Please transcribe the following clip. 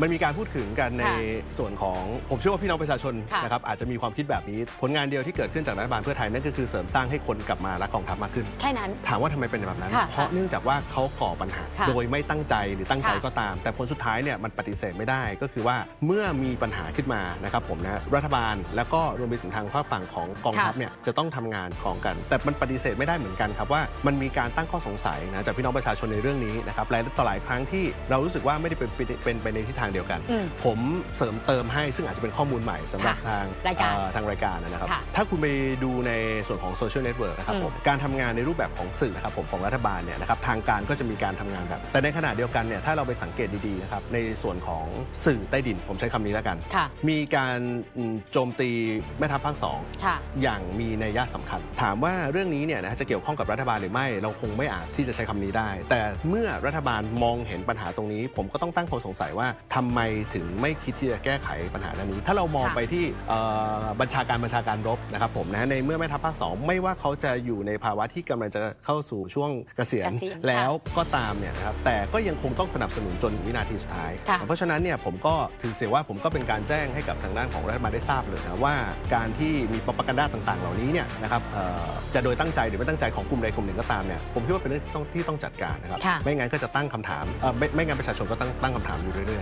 มันมีการพูดถึงกันในค่ะส่วนของผมเชื่อว่าพี่น้องประชาชนค่ะนะครับอาจจะมีความคิดแบบนี้ ผลงานเดียวที่เกิดขึ้นจากรัฐบาลเพื่อไทยนั่นก็คือเสริมสร้างให้คนกลับมารักกองทัพมากขึ้น แค่นั้น ถามว่าทำไมเป็นแบบนั้นค่ะเพราะเนื่องจากว่าเขาก่อปัญหาค่ะโดยไม่ตั้งใจหรือตั้งใจค่ะก็ตาม แต่ผลสุดท้ายเนี่ยมันปฏิเสธไม่ได้ก็คือว่าเมื่อมีปัญหาขึ้นมานะครับผมนะรัฐบาลแล้วก็รวมไปถึงทางภาคฝั่งของกองทัพเนี่ยจะต้องทำงานของกัน แต่มันปฏิเสธไม่ได้เหมือนกันครับว่ามันมีการตั้งข้อสงสัยนะจากพี่น้องประชาชนในเรื่องนี้นะครับหลายต่อหลายครั้งที่เรารู้สึกว่าไม่ได้เป็นเป็นไปในทิศทางเดียวกัน อืมผมเสริมเติมให้ซึ่งอาจจะเป็นข้อมูลใหม่สำหรับค่ะทางรายการเอ่อทางรายการนะครับ ค่ะถ้าคุณไปดูในส่วนของโซเชียลเน็ตเวิร์กนะครับอืมผมการทำงานในรูปแบบของสื่อนะครับผมของรัฐบาลเนี่ยนะครับทางการก็จะมีการทำงานแบบ แต่ในขณะเดียวกันเนี่ยถ้าเราไปสังเกตดีๆนะครับในส่วนของสื่อใต้ดิน ผมใช้คำนี้แล้วกัน ค่ะ มีการอืมโจมตีแม่ทัพภาคสอง ค่ะ อย่างมีนัยยะสำคัญ ถามว่าเรื่องนี้เนี่ยนะจะเกี่ยวข้องกับรัฐบาลหรือไม่ เราคงไม่อาจที่จะใช้คำนี้ได้ แต่เมื่อรัฐบาลมองเห็นปัญหาตรงนี้ ผมก็ต้องตั้งข้อสงสัยว่าทำไมถึงไม่คิดที่จะแก้ไขปัญหาด้านนี้ ถ้าเรามองค่ะ ไปที่เอ่อบัญชาการบัญชาการรบนะครับผมนะในเมื่อแม่ทัพภาคสองไม่ว่าเขาจะอยู่ในภาวะที่กำลังจะเข้าสู่ช่วงเกษียณเกษียณค่ะแล้วก็ตามเนี่ยนะครับแต่ก็ยังคงต้องสนับสนุนจนถึงวินาทีสุดท้าย ค่ะ เพราะฉะนั้นเนี่ยผมก็ถือเสียว่าผมก็เป็นการแจ้งให้กับทางด้านของรัฐบาลได้ทราบเลยนะว่าการที่มีปปกันด้าต่างๆ เหล่านี้เนี่ยนะครับเอ่อจะโดยตั้งใจหรือไม่ตั้งใจของกลุ่มใดกลุ่มหนึ่งก็ตามเนี่ยผมคิดว่าเป็นเรื่องที่ต้องที่ต้องจัดการนะครับค่ะ ไม่งั้นก็จะตั้งคำถามเอ่อไม่ไม่งั้นประชาชนก็ตั้งตั้งคำถามอยู่เรื่อยๆ